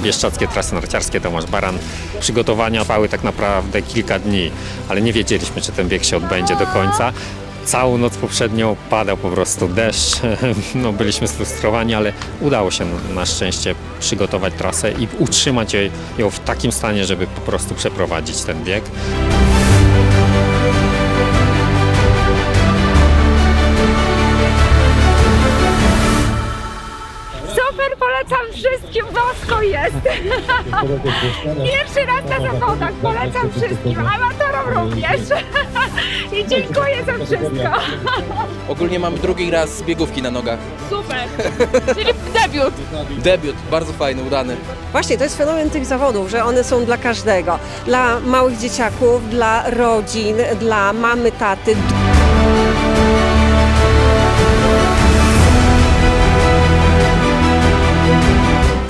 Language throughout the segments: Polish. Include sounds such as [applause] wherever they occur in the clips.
bieszczackie trasy narciarskie, Tomasz Baran. Przygotowania trwały tak naprawdę kilka dni, ale nie wiedzieliśmy, czy ten bieg się odbędzie do końca. Całą noc poprzednią padał po prostu deszcz, [laughs] no, byliśmy sfrustrowani, ale udało się na szczęście przygotować trasę i utrzymać ją w takim stanie, żeby po prostu przeprowadzić ten bieg. Polecam wszystkim, bosko jest. [laughs] Pierwszy raz na zawodach, polecam wszystkim, amatorom również. [laughs] I dziękuję za wszystko. [laughs] Ogólnie mamy drugi raz biegówki na nogach. Super, czyli debiut. Debiut, bardzo fajny, udany. Właśnie, to jest fenomen tych zawodów, że one są dla każdego. Dla małych dzieciaków, dla rodzin, dla mamy, taty.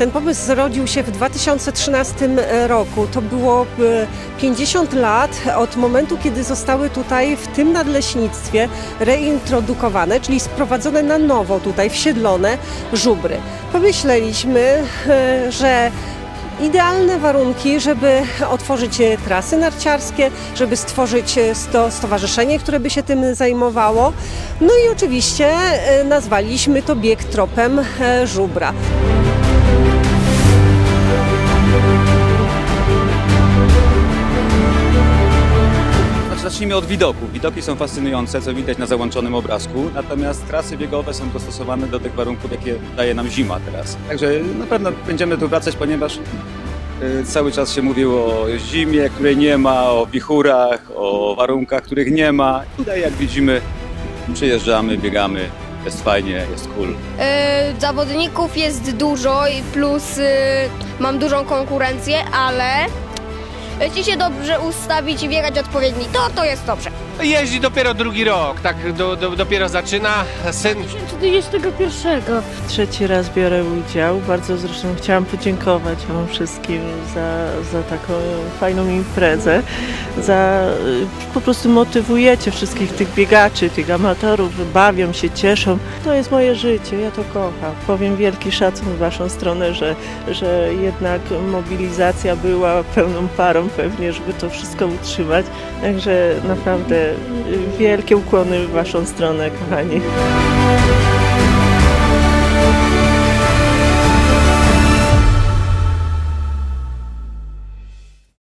Ten pomysł zrodził się w 2013 roku. To było e, 50 lat od momentu, kiedy zostały tutaj w tym nadleśnictwie reintrodukowane, czyli sprowadzone na nowo tutaj, wsiedlone żubry. Pomyśleliśmy, e, że idealne warunki, żeby otworzyć e, trasy narciarskie, żeby stworzyć e, sto, stowarzyszenie, które by się tym zajmowało. No i oczywiście e, nazwaliśmy to bieg tropem e, żubra. Znaczy, zacznijmy od widoku. Widoki są fascynujące, co widać na załączonym obrazku, natomiast trasy biegowe są dostosowane do tych warunków, jakie daje nam zima teraz. Także na pewno będziemy tu wracać, ponieważ y, cały czas się mówiło o zimie, której nie ma, o wichurach, o warunkach, których nie ma. Tutaj jak widzimy, przyjeżdżamy, biegamy, jest fajnie, jest cool. E, zawodników jest dużo i plus y, mam dużą konkurencję, ale jeśli się dobrze ustawić i wjechać odpowiedni tor, to jest dobrze. Jeździ dopiero drugi rok, tak do, do, dopiero zaczyna. Syn 31. Trzeci raz biorę udział. Bardzo zresztą chciałam podziękować Wam wszystkim za, za taką fajną imprezę. Za, y, po prostu motywujecie wszystkich tych biegaczy, tych amatorów, bawią się, cieszą. To jest moje życie, ja to kocham. Powiem wielki szacun w Waszą stronę, że, że jednak mobilizacja była pełną parą pewnie, żeby to wszystko utrzymać. Także naprawdę y, wielkie ukłony w Waszą stronę, kochani.